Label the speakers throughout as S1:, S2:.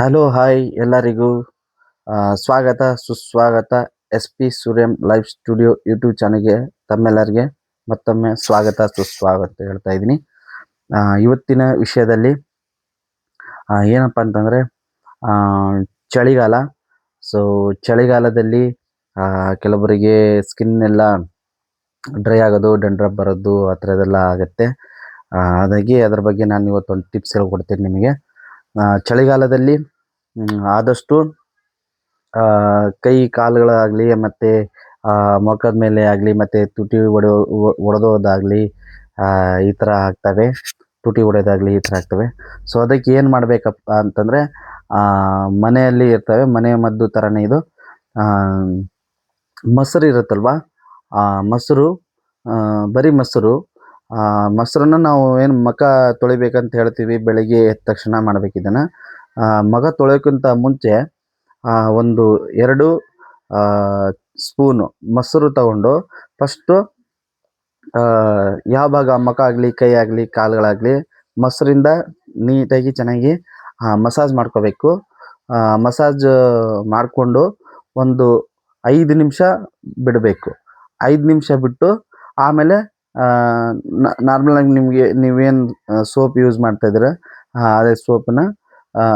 S1: Hello hi ಎಲ್ಲರಿಗೂ. ಸ್ವಾಗತ, ಸುಸ್ವಾಗತ, S P Suryam live studio YouTube ಚಾನಲ್ಗೆ ತಮ್ಮೆಲ್ಲರಿಗೆ ಮತ್ತೊಮ್ಮೆ ಸ್ವಾಗತ, ಸುಸ್ವಾಗತ ಹೇಳ್ತಾ ಇದ್ದೀನಿ. ಇವತ್ತಿನ ವಿಷಯದಲ್ಲಿ ಏನಪ್ಪ ಅಂತಂದರೆ ಚಳಿಗಾಲ. ಸೊ ಚಳಿಗಾಲದಲ್ಲಿ ಕೆಲವರಿಗೆ ಸ್ಕಿನ್ ಎಲ್ಲ ಡ್ರೈ ಆಗೋದು ಡೆಂಡ್ರಫ್ ಬರೋದು, ಆ ಥರದೆಲ್ಲ ಆಗುತ್ತೆ. ಹಾಗಾಗಿ ಅದ್ರ ಬಗ್ಗೆ ನಾನು ಇವತ್ತೊಂದು ಟಿಪ್ಸ್ ಹೇಳ್ಕೊಡ್ತೀನಿ ನಿಮಗೆ. ಚಳಿಗಾಲದಲ್ಲಿ ಆದಷ್ಟು ಕೈ ಕಾಲುಗಳಾಗಲಿ, ಮತ್ತು ಮುಖದ ಮೇಲೆ ಆಗಲಿ, ಮತ್ತು ತುಟಿ ಒಡೆಯೋ, ಒಡೆದೋದಾಗಲಿ ಈ ಥರ ಆಗ್ತವೆ. ತುಟಿ ಒಡೆಯೋದಾಗಲಿ ಈ ಥರ ಆಗ್ತವೆ. ಸೊ ಅದಕ್ಕೆ ಏನು ಮಾಡಬೇಕಪ್ಪ ಅಂತಂದರೆ ಮನೆಯಲ್ಲಿ ಇರ್ತವೆ. ಮನೆ ಮದ್ದು ಥರನೇ ಇದು. ಮೊಸರು ಇರುತ್ತಲ್ವಾ? ಮೊಸರು ಬರೀ ಮೊಸರು ಮೊಸರನ್ನ ನಾವು ಏನು ಮಖ ತೊಳಿಬೇಕಂತ ಹೇಳ್ತೀವಿ ಬೆಳಿಗ್ಗೆ ಎದ್ದ ತಕ್ಷಣ ಮಾಡ್ಬೇಕು ಇದನ್ನು. ಮಗ ತೊಳೆಯೋಕ್ಕಿಂತ ಮುಂಚೆ ಆ, ಒಂದು ಎರಡು ಸ್ಪೂನು ಮೊಸರು ತಗೊಂಡು ಫಸ್ಟು ಯಾವ ಭಾಗ ಮಖ ಆಗಲಿ ಕೈ ಆಗಲಿ ಕಾಲುಗಳಾಗಲಿ ಮೊಸರಿಂದ ನೀಟಾಗಿ ಚೆನ್ನಾಗಿ ಮಸಾಜ್ ಮಾಡ್ಕೋಬೇಕು. ಮಸಾಜ್ ಮಾಡಿಕೊಂಡು ಒಂದು ಐದು ನಿಮಿಷ ಬಿಡಬೇಕು. ಐದು ನಿಮಿಷ ಬಿಟ್ಟು ಆಮೇಲೆ ನಾರ್ಮಲಾಗಿ ನಿಮಗೆ ನೀವೇನು ಸೋಪ್ ಯೂಸ್ ಮಾಡ್ತಾ ಇದ್ದೀರ? ಆ, ಅದೇ ಸೋಪನ್ನ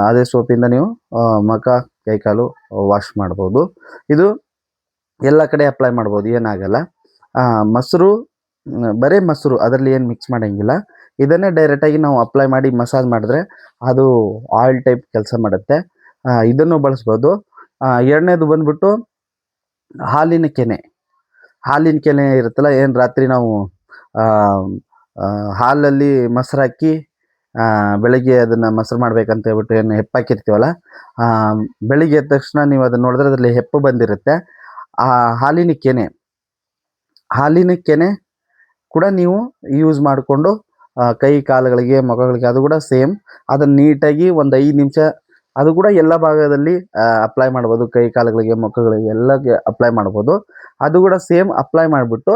S1: ಅದೇ ಸೋಪಿಂದ ನೀವು ಮುಖ ಕೈಕಾಲು ವಾಶ್ ಮಾಡ್ಬೋದು. ಇದು ಎಲ್ಲ ಕಡೆ ಅಪ್ಲೈ ಮಾಡ್ಬೋದು ಏನಾಗಲ್ಲ. ಮೊಸರು ಬರೇ ಮೊಸರು ಅದರಲ್ಲಿ ಏನು ಮಿಕ್ಸ್ ಮಾಡೋಂಗಿಲ್ಲ. ಇದನ್ನೇ ಡೈರೆಕ್ಟಾಗಿ ನಾವು ಅಪ್ಲೈ ಮಾಡಿ ಮಸಾಜ್ ಮಾಡಿದ್ರೆ ಅದು ಆಯಿಲ್ ಟೈಪ್ ಕೆಲಸ ಮಾಡುತ್ತೆ. ಇದನ್ನು ಬಳಸ್ಬೋದು. ಎರಡನೇದು ಬಂದ್ಬಿಟ್ಟು ಹಾಲಿನ ಕೆನೆ. ಹಾಲಿನ ಕೆನೆ ಇರುತ್ತಲ್ಲ ಏನು ರಾತ್ರಿ ನಾವು ಹಾಲಲ್ಲಿ ಮೊಸರು ಹಾಕಿ ಬೆಳಗ್ಗೆ ಅದನ್ನು ಮೊಸರು ಮಾಡ್ಬೇಕಂತ ಹೇಳ್ಬಿಟ್ಟು ಏನು ಹೆಪ್ಪಾಕಿರ್ತೀವಲ್ಲ ಬೆಳಿಗ್ಗೆ ಎದ್ದ ತಕ್ಷಣ ನೀವು ಅದನ್ನ ನೋಡಿದ್ರೆ ಅದರಲ್ಲಿ ಹೆಪ್ಪು ಬಂದಿರುತ್ತೆ. ಆ, ಹಾಲಿನ ಕೆನೆ ಹಾಲಿನ ಕೆನೆ ಕೂಡ ನೀವು ಯೂಸ್ ಮಾಡಿಕೊಂಡು ಕೈ ಕಾಲುಗಳಿಗೆ ಮುಖಗಳಿಗೆ ಅದು ಕೂಡ ಸೇಮ್. ಅದನ್ನು ನೀಟಾಗಿ ಒಂದು ಐದು ನಿಮಿಷ ಅದು ಕೂಡ ಎಲ್ಲ ಭಾಗದಲ್ಲಿ ಅಪ್ಲೈ ಮಾಡ್ಬೋದು. ಕೈ ಕಾಲುಗಳಿಗೆ ಮುಖಗಳಿಗೆ ಎಲ್ಲ ಅಪ್ಲೈ ಮಾಡ್ಬೋದು. ಅದು ಕೂಡ ಸೇಮ್ ಅಪ್ಲೈ ಮಾಡಿಬಿಟ್ಟು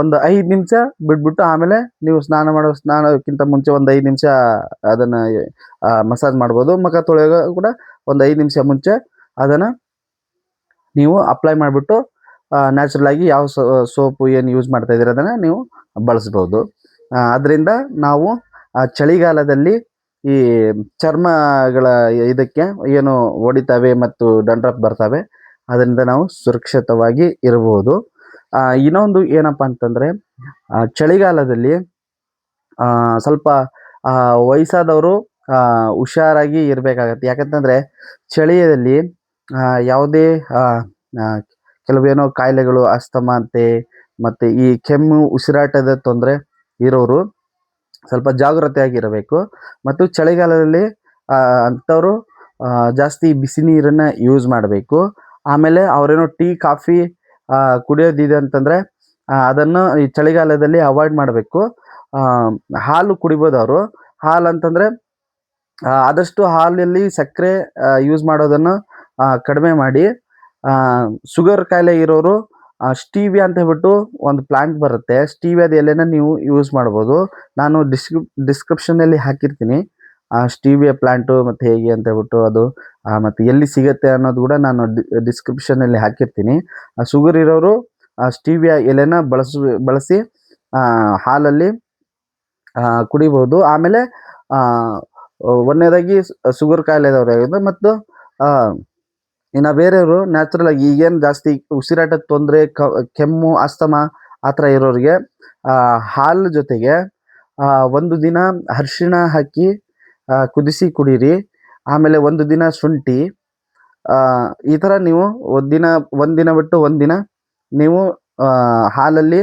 S1: ಒಂದು ಐದು ನಿಮಿಷ ಬಿಟ್ಬಿಟ್ಟು ಆಮೇಲೆ ನೀವು ಸ್ನಾನ ಮಾಡೋ ಸ್ನಾನಕ್ಕಿಂತ ಮುಂಚೆ ಒಂದು ಐದು ನಿಮಿಷ ಅದನ್ನು ಮಸಾಜ್ ಮಾಡ್ಬೋದು. ಮುಖ ತೊಳೆಯೋ ಕೂಡ ಒಂದು ಐದು ನಿಮಿಷ ಮುಂಚೆ ಅದನ್ನು ನೀವು ಅಪ್ಲೈ ಮಾಡಿಬಿಟ್ಟು ನ್ಯಾಚುರಲ್ ಆಗಿ ಯಾವ ಸೋಪು ಏನು ಯೂಸ್ ಮಾಡ್ತಾ ಇದ್ದೀರ ಅದನ್ನು ನೀವು ಬಳಸ್ಬೋದು. ಅದರಿಂದ ನಾವು ಚಳಿಗಾಲದಲ್ಲಿ ಈ ಚರ್ಮಗಳ ಇದಕ್ಕೆ ಏನು ಒಡಿತಾವೆ ಮತ್ತು ಡಂಡ್ರಪ್ ಬರ್ತವೆ, ಅದರಿಂದ ನಾವು ಸುರಕ್ಷಿತವಾಗಿ ಇರಬಹುದು. ಇನ್ನೊಂದು ಏನಪ್ಪ ಅಂತಂದರೆ ಚಳಿಗಾಲದಲ್ಲಿ ಸ್ವಲ್ಪ ವಯಸ್ಸಾದವರು ಹುಷಾರಾಗಿ ಇರಬೇಕಾಗತ್ತೆ. ಯಾಕಂತಂದರೆ, ಚಳಿಯಲ್ಲಿ ಯಾವುದೇ ಕೆಲವೇನೋ ಕಾಯಿಲೆಗಳು, ಅಸ್ತಮ ಅಂತೆ, ಮತ್ತು ಈ ಕೆಮ್ಮು, ಉಸಿರಾಟದ ತೊಂದರೆ ಇರೋರು ಸ್ವಲ್ಪ ಜಾಗೃತೆಯಾಗಿರಬೇಕು ಮತ್ತು ಚಳಿಗಾಲದಲ್ಲಿ ಅಂಥವರು ಜಾಸ್ತಿ ಬಿಸಿ ನೀರನ್ನು ಯೂಸ್ ಮಾಡಬೇಕು. ಆಮೇಲೆ ಅವರೇನೋ ಟೀ, ಕಾಫಿ ಕುಡಿಯೋದಿದೆ ಅಂತಂದರೆ ಅದನ್ನು ಈ ಚಳಿಗಾಲದಲ್ಲಿ ಅವಾಯ್ಡ್ ಮಾಡಬೇಕು. ಹಾಲು ಕುಡಿಬೋದು ಅವರು. ಹಾಲು ಅಂತಂದರೆ ಆದಷ್ಟು ಹಾಲಲ್ಲಿ ಸಕ್ಕರೆ ಯೂಸ್ ಮಾಡೋದನ್ನು ಕಡಿಮೆ ಮಾಡಿ ಶುಗರ್ ಕಾಯಿಲೆ ಇರೋರು ಸ್ಟೀವಿಯಾ ಅಂತ ಹೇಳ್ಬಿಟ್ಟು ಒಂದು ಪ್ಲಾಂಟ್ ಬರುತ್ತೆ. ಸ್ಟೀವಿಯಾದ ಎಲೆನ ನೀವು ಯೂಸ್ ಮಾಡ್ಬೋದು. ನಾನು ಡಿಸ್ಕ್ರಿಪ್ ಡಿಸ್ಕ್ರಿಪ್ಷನಲ್ಲಿ ಹಾಕಿರ್ತೀನಿ. ಆ ಸ್ಟೀವಿಯ ಪ್ಲಾಂಟು ಮತ್ತು ಹೇಗೆ ಅಂತ ಹೇಳ್ಬಿಟ್ಟು ಅದು ಮತ್ತು ಎಲ್ಲಿ ಸಿಗುತ್ತೆ ಅನ್ನೋದು ಕೂಡ ನಾನು ಡಿಸ್ಕ್ರಿಪ್ಷನಲ್ಲಿ ಹಾಕಿರ್ತೀನಿ. ಆ, ಶುಗರ್ ಇರೋರು, ಆ, ಸ್ಟೀವಿಯ ಎಲೆನ ಬಳಸ, ಬಳಸಿ ಹಾಲಲ್ಲಿ ಕುಡಿಬೋದು. ಆಮೇಲೆ ಒಂದನೇದಾಗಿ ಶುಗರ್ ಕಾಯಿಲೆ ಇದ್ದವ್ರು ಮತ್ತು ಇನ್ನು ಬೇರೆಯವರು ನ್ಯಾಚುರಲ್ ಆಗಿ ಈಗೇನು ಜಾಸ್ತಿ ಉಸಿರಾಟದ ತೊಂದರೆ ಕೆಮ್ಮು, ಅಸ್ತಮ ಆ ಥರ ಇರೋರಿಗೆ ಹಾಲು ಜೊತೆಗೆ ಒಂದು ದಿನ ಅರ್ಶಿಣ ಹಾಕಿ ಕುದಿಸಿ ಕುಡೀರಿ. ಆಮೇಲೆ ಒಂದು ದಿನ ಶುಂಠಿ. ಈ ಥರ ನೀವು ಒಂದಿನ ಒಂದಿನ ಬಿಟ್ಟು ಒಂದಿನ ನೀವು ಹಾಲಲ್ಲಿ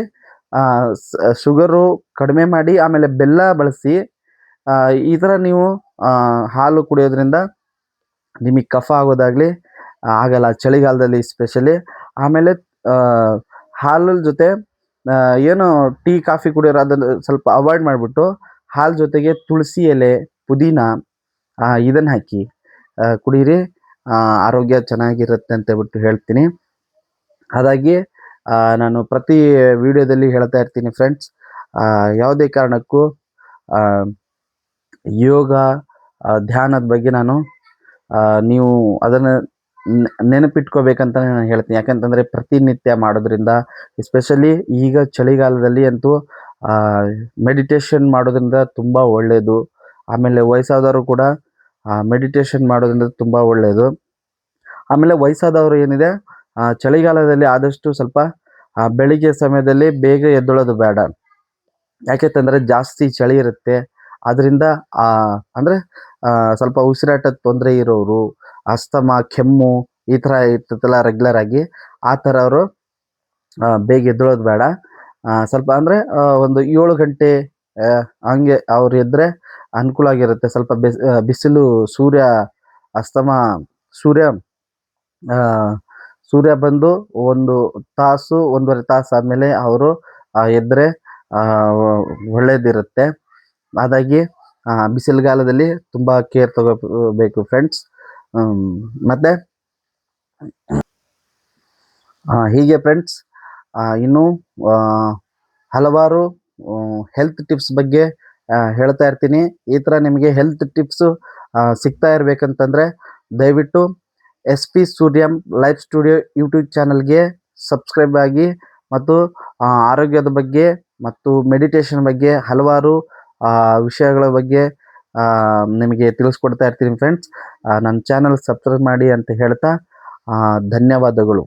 S1: ಶುಗರು ಕಡಿಮೆ ಮಾಡಿ ಆಮೇಲೆ ಬೆಲ್ಲ ಬಳಸಿ ಈ ಥರ ನೀವು ಹಾಲು ಕುಡಿಯೋದ್ರಿಂದ ನಿಮಗೆ ಕಫ ಆಗೋದಾಗಲಿ ಆಗಲ್ಲ ಚಳಿಗಾಲದಲ್ಲಿ ಸ್ಪೆಷಲಿ ಆಮೇಲೆ ಆ, ಹಾಲಲ್ ಜೊತೆ ಏನು ಟೀ ಕಾಫಿ ಕುಡಿಯೋರು ಅದನ್ನು ಸ್ವಲ್ಪ ಅವಾಯ್ಡ್ ಮಾಡಿಬಿಟ್ಟು ಹಾಲು ಜೊತೆಗೆ ತುಳಸಿ ಎಲೆ ಪುದೀನ ಇದನ್ನು ಹಾಕಿ ಕುಡೀರಿ ಆರೋಗ್ಯ ಚೆನ್ನಾಗಿರುತ್ತೆ ಅಂತ ಹೇಳ್ಬಿಟ್ಟು ಹೇಳ್ತೀನಿ. ಹಾಗಾಗಿ ನಾನು ಪ್ರತಿ ವಿಡಿಯೋದಲ್ಲಿ ಹೇಳ್ತಾ ಇರ್ತೀನಿ ಫ್ರೆಂಡ್ಸ್ ಯಾವುದೇ ಕಾರಣಕ್ಕೂ ಯೋಗ ಧ್ಯಾನದ ಬಗ್ಗೆ ನಾನು ನೀವು ಅದನ್ನು ನೆನಪಿಟ್ಕೋಬೇಕಂತ ನಾನು ಹೇಳ್ತೀನಿ. ಯಾಕಂತಂದರೆ ಪ್ರತಿನಿತ್ಯ ಮಾಡೋದ್ರಿಂದ ಎಸ್ಪೆಷಲಿ ಈಗ ಚಳಿಗಾಲದಲ್ಲಿ ಅಂತೂ ಮೆಡಿಟೇಷನ್ ಮಾಡೋದ್ರಿಂದ ತುಂಬ ಒಳ್ಳೆಯದು ಆಮೇಲೆ ವಯಸ್ಸಾದವರು ಕೂಡ ಮೆಡಿಟೇಷನ್ ಮಾಡೋದ್ರಿಂದ ತುಂಬ ಒಳ್ಳೆಯದು ಆಮೇಲೆ ವಯಸ್ಸಾದವರು ಏನಿದೆ ಚಳಿಗಾಲದಲ್ಲಿ ಆದಷ್ಟು ಸ್ವಲ್ಪ ಬೆಳಿಗ್ಗೆ ಸಮಯದಲ್ಲಿ ಬೇಗ ಎದ್ದೊಳೋದು ಬೇಡ. ಯಾಕೆಂತಂದರೆ ಜಾಸ್ತಿ ಚಳಿ ಇರುತ್ತೆ. ಅದರಿಂದ ಅಂದರೆ ಸ್ವಲ್ಪ ಉಸಿರಾಟದ ತೊಂದರೆ ಇರೋರು, ಅಸ್ತಮ, ಕೆಮ್ಮು ಈ ಥರ ಇರ್ತದಲ್ಲ ರೆಗ್ಯುಲರ್ ಆಗಿ, ಆ ಥರ ಅವರು ಬೇಗ ಎದ್ದೊಳೋದು ಬೇಡ. ಸ್ವಲ್ಪ ಅಂದರೆ ಒಂದು ಏಳು ಗಂಟೆ ಹಂಗೆ ಅವ್ರು ಎದ್ದರೆ ಅನುಕೂಲ ಆಗಿರುತ್ತೆ. ಸ್ವಲ್ಪ ಬಿಸ್ ಬಿಸಿಲು ಸೂರ್ಯ, ಅಸ್ತಮ, ಸೂರ್ಯ ಸೂರ್ಯ ಬಂದು ಒಂದು ತಾಸು, ಒಂದೂವರೆ ತಾಸು ಆದಮೇಲೆ ಅವರು ಎದ್ರೆ ಒಳ್ಳೆಯದಿರುತ್ತೆ ಅದಾಗಿ ಬಿಸಿಲುಗಾಲದಲ್ಲಿ ತುಂಬ ಕೇರ್ ತಗೋಬೇಕು ಫ್ರೆಂಡ್ಸ್. ಮತ್ತು ಹೀಗೆ ಫ್ರೆಂಡ್ಸ್ ಇನ್ನು ಹಲವಾರು ಹೆಲ್ತ್ ಟಿಪ್ಸ್ ಬಗ್ಗೆ ಹೇಳ್ತಾ ಇರ್ತೀನಿ. ಈ ಥರ ನಿಮಗೆ ಹೆಲ್ತ್ ಟಿಪ್ಸು ಸಿಗ್ತಾ ಇರಬೇಕಂತಂದರೆ ದಯವಿಟ್ಟು S P Suryam life studio YouTube ಚಾನಲ್ಗೆ ಸಬ್ಸ್ಕ್ರೈಬ್ ಆಗಿ ಮತ್ತು ಆರೋಗ್ಯದ ಬಗ್ಗೆ ಮತ್ತು ಮೆಡಿಟೇಷನ್ ಬಗ್ಗೆ ಹಲವಾರು ವಿಷಯಗಳ ಬಗ್ಗೆ ನಿಮಗೆ ತಿಳಿಸ್ಕೊಡ್ತಾ ಇರ್ತೀನಿ ಫ್ರೆಂಡ್ಸ್ ನನ್ನ ಚಾನಲ್ ಸಬ್ಸ್ಕ್ರೈಬ್ ಮಾಡಿ ಅಂತ ಹೇಳ್ತಾ ಧನ್ಯವಾದಗಳು.